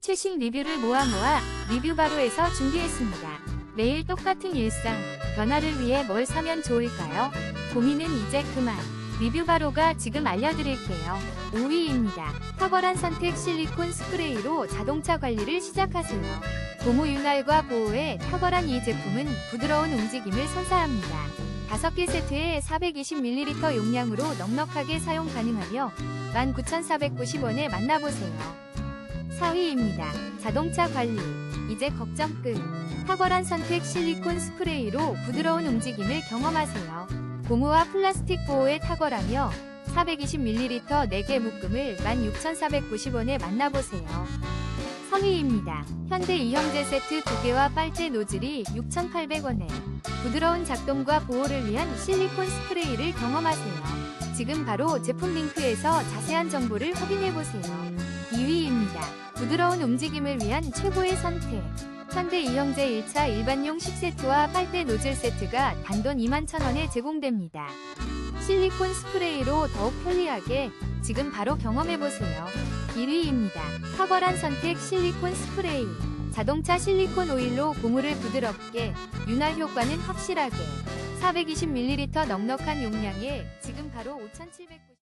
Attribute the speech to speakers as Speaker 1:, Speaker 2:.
Speaker 1: 최신 리뷰를 모아 모아 리뷰 바로에서 준비했습니다. 매일 똑같은 일상, 변화를 위해 뭘 사면 좋을까요? 고민은 이제 그만. 리뷰 바로가 지금 알려드릴게요. 5위입니다. 탁월한 선택 실리콘 스프레이로 자동차 관리를 시작하세요. 고무 윤활과 보호에 탁월한 이 제품은 부드러운 움직임을 선사합니다. 5개 세트에 420ml 용량으로 넉넉하게 사용 가능하며 19,490원에 만나보세요. 4위입니다. 자동차 관리. 이제 걱정 끝. 탁월한 선택 실리콘 스프레이로 부드러운 움직임을 경험하세요. 고무와 플라스틱 보호에 탁월하며 420ml 4개 묶음을 16,490원에 만나보세요. 3위입니다. 현대 이형제 세트 2개와 빨대 노즐이 6,800원에 부드러운 작동과 보호를 위한 실리콘 스프레이를 경험하세요. 지금 바로 제품 링크에서 자세한 정보를 확인해보세요. 2위입니다. 부드러운 움직임을 위한 최고의 선택. 현대 이형제 1차 일반용 10세트와 빨대 노즐 세트가 단돈 21,000원에 제공됩니다. 실리콘 스프레이로 더욱 편리하게 지금 바로 경험해보세요. 1위입니다. 탁월한 선택 실리콘 스프레이. 자동차 실리콘 오일로 고무를 부드럽게, 윤활 효과는 확실하게. 420ml 넉넉한 용량에 지금 바로 5,790